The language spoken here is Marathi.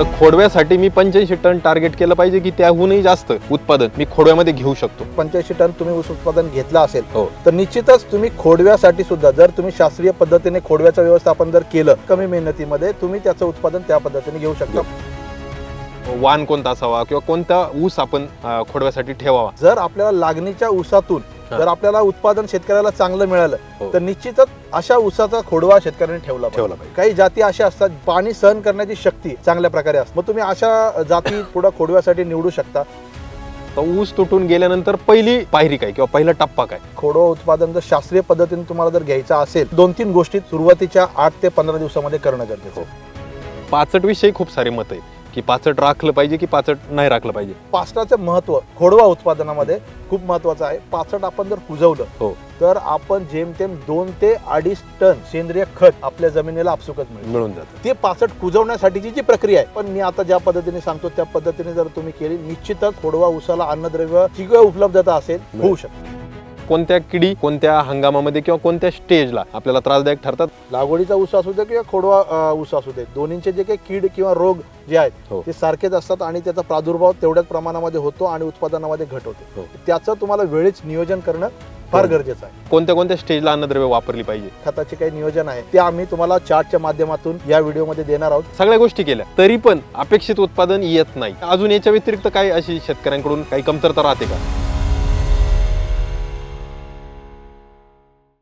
तर खोडव्यासाठी मी पंच्याऐंशी टन टार्गेट केलं पाहिजे की त्याहूनही जास्त उत्पादन मी खोडव्यामध्ये घेऊ शकतो पंच्याऐंशी टन तुम्ही ऊस उत्पादन घेतलं असेल हो. तर निश्चितच तुम्ही खोडव्यासाठी सुद्धा जर तुम्ही शास्त्रीय पद्धतीने खोडव्याचं व्यवस्थापन जर केलं कमी मेहनतीमध्ये तुम्ही त्याचं उत्पादन त्या पद्धतीने घेऊ शकता वाण कोणता असावा किंवा कोणता ऊस आपण खोडव्यासाठी ठेवावा जर आपल्याला लागणीच्या ऊसातून. जर आपल्याला उत्पादन शेतकऱ्याला चांगलं मिळालं हो. तर निश्चितच अशा ऊसाचा खोडवा शेतकऱ्याने ठेवला. ठेवला पाहिजे. काही जाती अशा असतात पाणी सहन करण्याची शक्ती चांगल्या प्रकारे असते मग तुम्ही अशा जाती पुढे खोडव्यासाठी निवडू शकता तर ऊस तुटून गेल्यानंतर पहिली पायरी काय किंवा पहिला टप्पा काय खोडवा उत्पादन जर शास्त्रीय पद्धतीने तुम्हाला जर घ्यायचं असेल दोन तीन गोष्टी सुरुवातीच्या आठ ते पंधरा दिवसामध्ये करणं गरजेचं आहे. पाचट विषयी खूप सारे मत आहे की पाचट राखलं पाहिजे की पाचट नाही राखलं पाहिजे? पाचटाचं महत्त्व खोडवा उत्पादनामध्ये खूप महत्वाचं आहे. पाचट आपण जर कुजवलं हो. तर आपण जेमतेम दोन ते अडीच टन सेंद्रिय खत आपल्या जमिनीला आपसुकच मिळेल. मिळून जातं. ते पाचट कुजवण्यासाठीची जी प्रक्रिया आहे पण मी आता ज्या पद्धतीने सांगतो त्या पद्धतीने जर तुम्ही केली निश्चितच खोडवा उसाला अन्नद्रव्याची किंवा उपलब्धता असेल. होऊ शकते. कोणत्या किडी कोणत्या हंगामामध्ये किंवा कोणत्या स्टेजला आपल्याला त्रासदायक ठरतात? लागवडीचा ऊस असू दे किंवा खोडवा ऊस असू दे दोन्हीचे जे काही कीड किंवा रोग जे आहेत हो. ते सारखेच असतात आणि त्याचा प्रादुर्भाव तेवढ्याच प्रमाणामध्ये होतो आणि उत्पादनामध्ये घट होते. हो. त्याचं तुम्हाला वेळीच नियोजन करणं फार हो. गरजेचं आहे. कोणत्या कोणत्या स्टेजला अन्नद्रव्य वापरली पाहिजे? खताचे काही नियोजन आहे ते आम्ही तुम्हाला चार्टच्या माध्यमातून या व्हिडिओमध्ये देणार आहोत. सगळ्या गोष्टी केल्या तरी पण अपेक्षित उत्पादन येत नाही. अजून याच्या व्यतिरिक्त काही अशी शेतकऱ्यांकडून काही कमतरता राहते का?